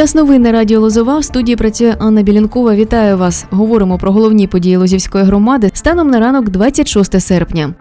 Час новин на радіо Лозова в студії працює Анна Білянкова. Вітаю вас. Говоримо про головні події Лозівської громади станом на ранок 26 серпня.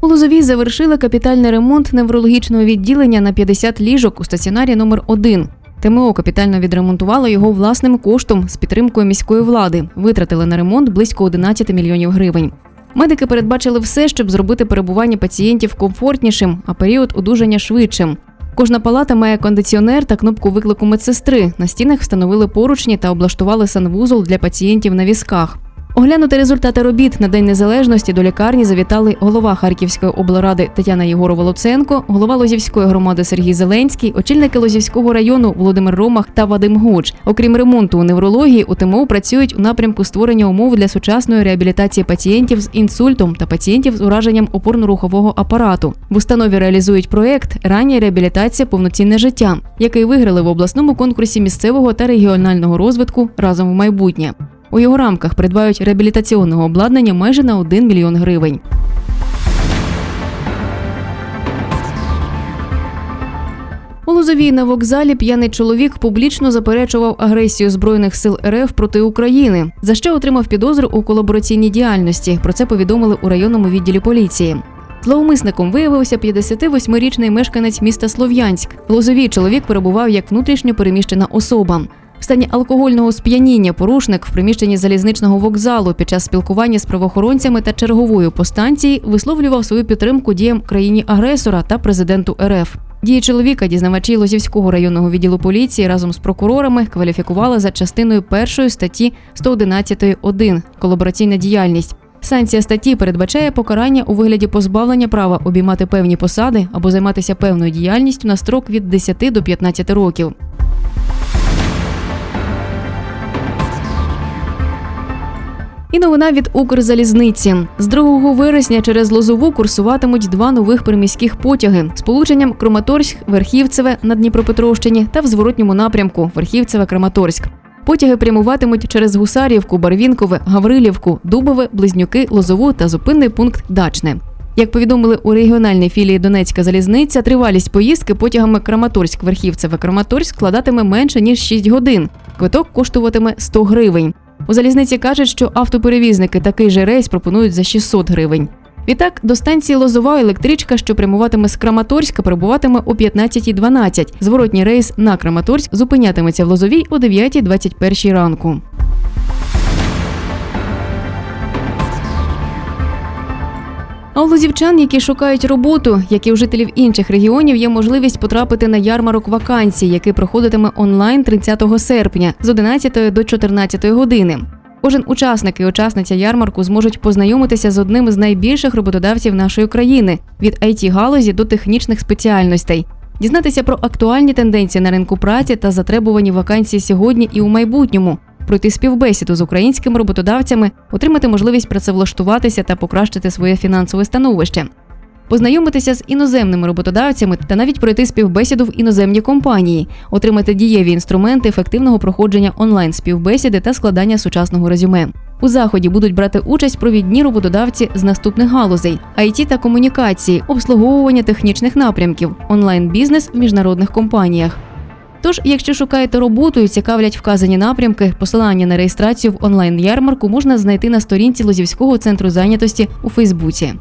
У Лозовій завершили капітальний ремонт неврологічного відділення на 50 ліжок у стаціонарі номер 1 ТМО капітально відремонтувало його власним коштом з підтримкою міської влади. Витратили на ремонт близько 11 мільйонів гривень. Медики передбачили все, щоб зробити перебування пацієнтів комфортнішим, а період одужання швидшим. Кожна палата має кондиціонер та кнопку виклику медсестри. На стінах встановили поручні та облаштували санвузол для пацієнтів на візках. Оглянути результати робіт на День Незалежності до лікарні завітали голова Харківської облради Тетяна Єгорова Луценко, голова Лозівської громади Сергій Зеленський, очільники Лозівського району Володимир Ромах та Вадим Гуч. Окрім ремонту у неврології, у ТМО працюють у напрямку створення умов для сучасної реабілітації пацієнтів з інсультом та пацієнтів з ураженням опорно-рухового апарату. В установі реалізують проект Рання реабілітація повноцінне життя, який виграли в обласному конкурсі місцевого та регіонального розвитку разом в майбутнє. У його рамках придбають реабілітаційного обладнання майже на 1 мільйон гривень. У Лозовій на вокзалі п'яний чоловік публічно заперечував агресію збройних сил РФ проти України, за що отримав підозру у колабораційній діяльності. Про це повідомили у районному відділі поліції. Зловмисником виявився 58-річний мешканець міста Слов'янськ. Лозовій чоловік перебував як внутрішньо переміщена особа. В стані алкогольного сп'яніння порушник в приміщенні залізничного вокзалу під час спілкування з правоохоронцями та черговою по станції висловлював свою підтримку діям країні-агресора та президенту РФ. Дії чоловіка дізнавачі Лозівського районного відділу поліції разом з прокурорами кваліфікували за частиною першої статті 111.1 колабораційна діяльність. Санкція статті передбачає покарання у вигляді позбавлення права обіймати певні посади або займатися певною діяльністю на строк від 10 до 15 років. І новина від Укрзалізниці з 2 вересня через Лозову курсуватимуть два нових приміських потяги з полученням Краматорськ-Верхівцеве на Дніпропетровщині та в зворотньому напрямку Верхівцеве-Краматорськ. Потяги прямуватимуть через Гусарівку, Барвінкове, Гаврилівку, Дубове, Близнюки, Лозову та зупинний пункт Дачне. Як повідомили у регіональній філії Донецька залізниця, тривалість поїздки потягами Краматорськ Верхівцеве Краматорськ складатиме менше ніж 6 годин. Квиток коштуватиме 100 гривень. У залізниці кажуть, що автоперевізники такий же рейс пропонують за 600 гривень. Відтак до станції Лозова електричка, що прямуватиме з Краматорська, прибуватиме о 15.12. Зворотній рейс на Краматорськ зупинятиметься в Лозовій о 9.21 ранку. А у лозівчан, які шукають роботу, як і у жителів інших регіонів, є можливість потрапити на ярмарок вакансій, який проходитиме онлайн 30 серпня з 11 до 14 години. Кожен учасник і учасниця ярмарку зможуть познайомитися з одним із найбільших роботодавців нашої країни від it галузі до технічних спеціальностей, дізнатися про актуальні тенденції на ринку праці та затребувані вакансії сьогодні і у майбутньому, пройти співбесіду з українськими роботодавцями, отримати можливість працевлаштуватися та покращити своє фінансове становище. Познайомитися з іноземними роботодавцями та навіть пройти співбесіду в іноземні компанії, отримати дієві інструменти ефективного проходження онлайн співбесіди та складання сучасного резюме. У заході будуть брати участь провідні роботодавці з наступних галузей: IT та комунікації, обслуговування технічних напрямків, онлайн-бізнес в міжнародних компаніях. Тож, якщо шукаєте роботу і цікавлять вказані напрямки, посилання на реєстрацію в онлайн-ярмарку можна знайти на сторінці Лозівського центру зайнятості у Фейсбуці.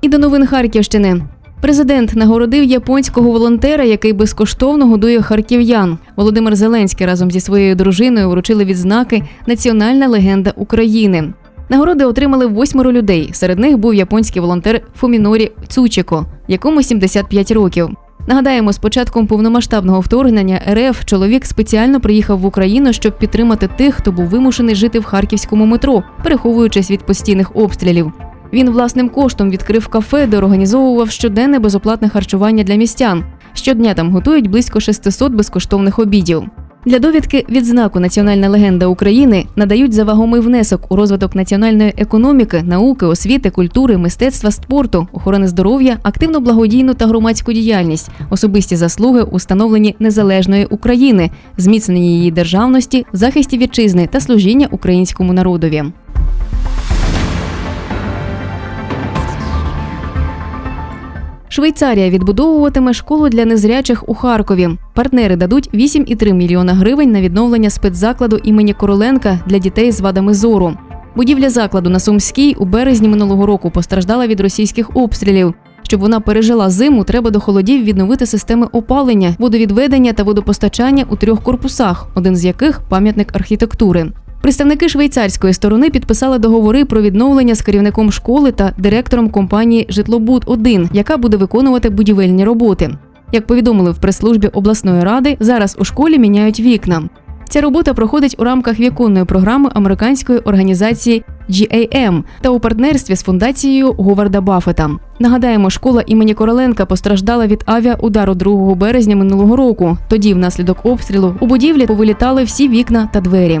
І до новин Харківщини. Президент нагородив японського волонтера, який безкоштовно годує харків'ян. Володимир Зеленський разом зі своєю дружиною вручили відзнаки Національна легенда України. Нагороди отримали восьмеро людей. Серед них був японський волонтер Фумінорі Цучіко, якому 75 років. Нагадаємо, з початком повномасштабного вторгнення РФ чоловік спеціально приїхав в Україну, щоб підтримати тих, хто був вимушений жити в харківському метро, переховуючись від постійних обстрілів. Він власним коштом відкрив кафе, де організовував щоденне безоплатне харчування для містян. Щодня там готують близько 600 безкоштовних обідів. Для довідки відзнаку Національна легенда України надають за вагомий внесок у розвиток національної економіки, науки, освіти, культури, мистецтва, спорту, охорони здоров'я, активну благодійну та громадську діяльність, особисті заслуги у становленні незалежної України, зміцненні її державності, захисті вітчизни та служіння українському народові. Швейцарія відбудовуватиме школу для незрячих у Харкові. Партнери дадуть 8,3 мільйона гривень на відновлення спецзакладу імені Короленка для дітей з вадами зору. Будівля закладу на Сумській у березні минулого року постраждала від російських обстрілів. Щоб вона пережила зиму, треба до холодів відновити системи опалення, водовідведення та водопостачання у трьох корпусах, один з яких пам'ятник архітектури. Представники швейцарської сторони підписали договори про відновлення з керівником школи та директором компанії Житлобуд 1 яка буде виконувати будівельні роботи. Як повідомили в прес-службі обласної ради, зараз у школі міняють вікна. Ця робота проходить у рамках віконної програми американської організації GAM та у партнерстві з фундацією Говарда Баффета. Нагадаємо, школа імені Короленка постраждала від авіаудару 2 березня минулого року. Тоді, внаслідок обстрілу, у будівлі повилітали всі вікна та двері.